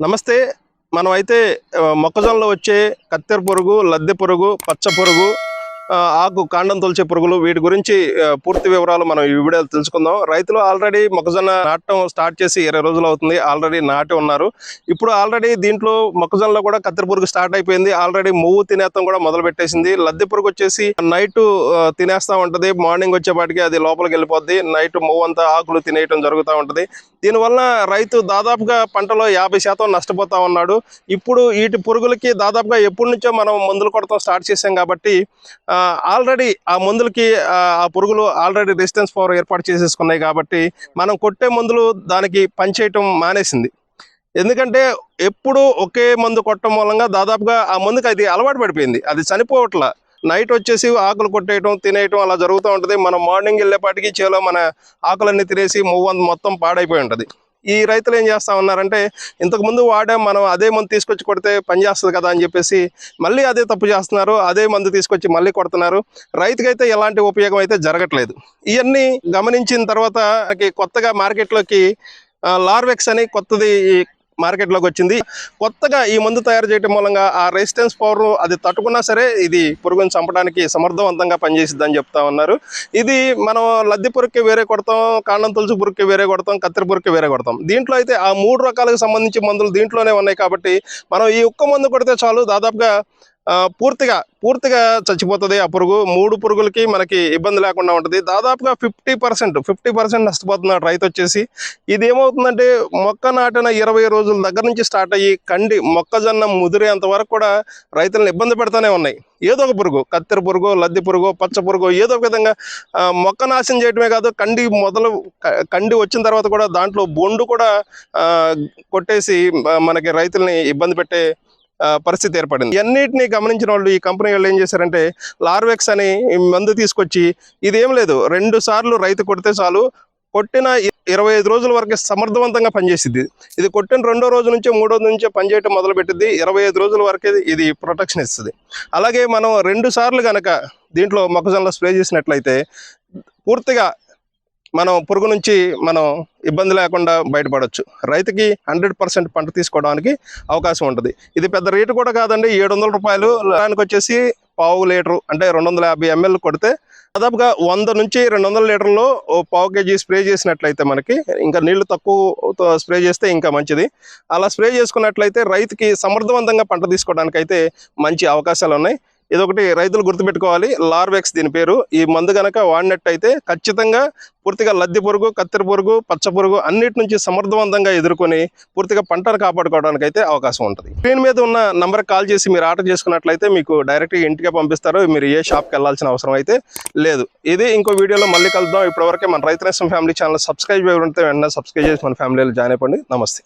నమస్తే మనం అయితే మొక్కజొన్నలో వచ్చే కత్తెర పురుగు లద్దె పురుగు పచ్చ పురుగు ఆకు కాండం తొలిచే పురుగులు వీటి గురించి పూర్తి వివరాలు మనం ఈ వీడియోలో తెలుసుకుందాం. రైతులు ఆల్రెడీ మొక్కజొన్న నాటడం స్టార్ట్ చేసి ఇరవై రోజులు అవుతుంది. ఆల్రెడీ నాటి ఉన్నారు. ఇప్పుడు ఆల్రెడీ దీంట్లో మొక్కజొన్నలో కూడా కత్తిరి పురుగు స్టార్ట్ అయిపోయింది. ఆల్రెడీ మువ్వు తినేస్తాం కూడా మొదలు పెట్టేసింది. లద్దె పురుగు వచ్చేసి నైట్ తినేస్తా ఉంటది. మార్నింగ్ వచ్చేపాటికి అది లోపలికి వెళ్ళిపోద్ది. నైట్ మువ్వు అంతా ఆకులు తినేయటం జరుగుతూ ఉంటది. దీనివల్ల రైతు దాదాపుగా పంటలో యాభై శాతం నష్టపోతా ఉన్నాడు. ఇప్పుడు వీటి పురుగులకి దాదాపుగా ఎప్పటి నుంచో మనం మందులు కొడతాం స్టార్ట్ చేసాం కాబట్టి ఆల్రెడీ ఆ మందులకి ఆ పురుగులు ఆల్రెడీ రెసిస్టెన్స్ పవర్ ఏర్పాటు చేసేసుకున్నాయి కాబట్టి మనం కొట్టే మందులు దానికి పనిచేయటం మానేసింది. ఎందుకంటే ఎప్పుడు ఒకే మందు కొట్టడం మూలంగా దాదాపుగా ఆ మందుకి అది అలవాటు పడిపోయింది. అది చనిపోవట్లా. నైట్ వచ్చేసి ఆకులు కొట్టేయటం తినేయటం అలా జరుగుతూ ఉంటుంది. మనం మార్నింగ్ వెళ్ళేపాటికి చేలో మన ఆకులన్నీ తినేసి మూవ్ మొత్తం పాడైపోయి ఉంటుంది. ఈ రైతులు ఏం చేస్తా ఉన్నారంటే ఇంతకు ముందు వాడాం మనం అదే మందు తీసుకొచ్చి కొడితే పని చేస్తుంది కదా అని చెప్పేసి మళ్ళీ అదే తప్పు చేస్తున్నారు అదే మందు తీసుకొచ్చి మళ్ళీ కొడుతున్నారు. రైతుకైతే ఎలాంటి ఉపయోగం అయితే జరగట్లేదు. ఇవన్నీ గమనించిన తర్వాత కొత్తగా మార్కెట్లోకి లార్వెక్స్ అని కొత్తది మార్కెట్లోకి వచ్చింది. కొత్తగా ఈ మందు తయారు చేయడం మూలంగా ఆ రెసిస్టెన్స్ పవర్ అది తట్టుకున్నా సరే ఇది పురుగుని చంపడానికి సమర్థవంతంగా పనిచేసిద్దని చెప్తా ఉన్నారు. ఇది మనం లద్దె పురుగుకి వేరే కొడతాం కాండం తులసి పురుగుకి వేరే కొడతాం కత్తెర పురుగుకి వేరే కొడతాం. దీంట్లో అయితే ఆ మూడు రకాలకు సంబంధించి మందులు దీంట్లోనే ఉన్నాయి కాబట్టి మనం ఈ ఒక్క మందు కొడితే చాలు దాదాపుగా పూర్తిగా పూర్తిగా చచ్చిపోతుంది ఆ పురుగు. మూడు పురుగులకి మనకి ఇబ్బంది లేకుండా ఉంటుంది. దాదాపుగా ఫిఫ్టీ పర్సెంట్ ఫిఫ్టీ పర్సెంట్ నష్టపోతున్నాడు రైతు వచ్చేసి ఇది ఏమవుతుందంటే మొక్క నాటిన ఇరవై రోజుల దగ్గర నుంచి స్టార్ట్ అయ్యి కండి మొక్కజొన్న ముదిరేంత వరకు కూడా రైతులను ఇబ్బంది పెడతానే ఉన్నాయి. ఏదో ఒక పురుగు కత్తెర పురుగు లద్ది పురుగు పచ్చ పురుగు ఏదో ఒక విధంగా మొక్క నాశనం చేయడమే కాదు కండి మొదలు కండి వచ్చిన తర్వాత కూడా దాంట్లో బొండు కూడా కొట్టేసి మనకి రైతుల్ని ఇబ్బంది పెట్టే పరిస్థితి ఏర్పడింది. అన్నిటిని గమనించిన వాళ్ళు ఈ కంపెనీ వాళ్ళు ఏం చేశారంటే లార్వెక్స్ అని మందు తీసుకొచ్చి ఇదేం లేదు రెండు సార్లు రైతు కొడితే చాలు కొట్టిన ఇరవై ఐదు రోజుల వరకు సమర్థవంతంగా పనిచేసింది ఇది కొట్టిన రెండో రోజు నుంచే మూడో నుంచే పనిచేయటం మొదలుపెట్టింది ఇరవై ఐదు రోజుల వరకు ఇది ప్రొటెక్షన్ ఇస్తుంది. అలాగే మనం రెండు సార్లు కనుక దీంట్లో మొక్కజొన్నలో స్ప్రే చేసినట్లయితే పూర్తిగా మనం పురుగు నుంచి మనం ఇబ్బంది లేకుండా బయటపడవచ్చు రైతుకి హండ్రెడ్ పర్సెంట్ పంట తీసుకోవడానికి అవకాశం ఉంటుంది. ఇది పెద్ద రేటు కూడా కాదండి ఏడు వందల రూపాయలు. దానికి వచ్చేసి పావు లీటరు అంటే రెండు వందల యాభై ఎంఎల్ కొడితే దాదాపుగా వంద నుంచి రెండు వందల లీటర్లో పావు కేజీ స్ప్రే చేసినట్లయితే మనకి ఇంకా నీళ్ళు తక్కువ స్ప్రే చేస్తే ఇంకా మంచిది. అలా స్ప్రే చేసుకున్నట్లయితే రైతుకి సమర్థవంతంగా పంట తీసుకోవడానికి అయితే మంచి అవకాశాలు ఉన్నాయి ఇదొకటి రైతులు గుర్తుపెట్టుకోవాలి. లార్వెక్స్ దీని పేరు. ఈ మందు గనక వాడినట్టయితే ఖచ్చితంగా పూర్తిగా లద్దె పురుగు కత్తెర పురుగు పచ్చ పురుగు అన్నిటి నుంచి సమర్థవంతంగా ఎదుర్కొని పూర్తిగా పంటను కాపాడుకోవడానికి అయితే అవకాశం ఉంటుంది. స్క్రీన్ మీద ఉన్న నంబర్కి కాల్ చేసి మీరు ఆర్డర్ చేసుకున్నట్లయితే మీకు డైరెక్ట్గా ఇంటికే పంపిస్తారు. మీరు ఏ షాప్కి వెళ్ళాల్సిన అవసరం అయితే లేదు. ఇది ఇంకో వీడియోలో మళ్ళీ కలుద్దాం. ఇప్పటివరకే మన రైతు నేస్తం ఫ్యామిలీ ఛానల్ సబ్స్క్రైబ్ అయి ఉంటే వెంటనే సబ్స్క్రైబ్ చేసి మన ఫ్యామిలీలో జాయిన్ అయిపోండి. నమస్తే.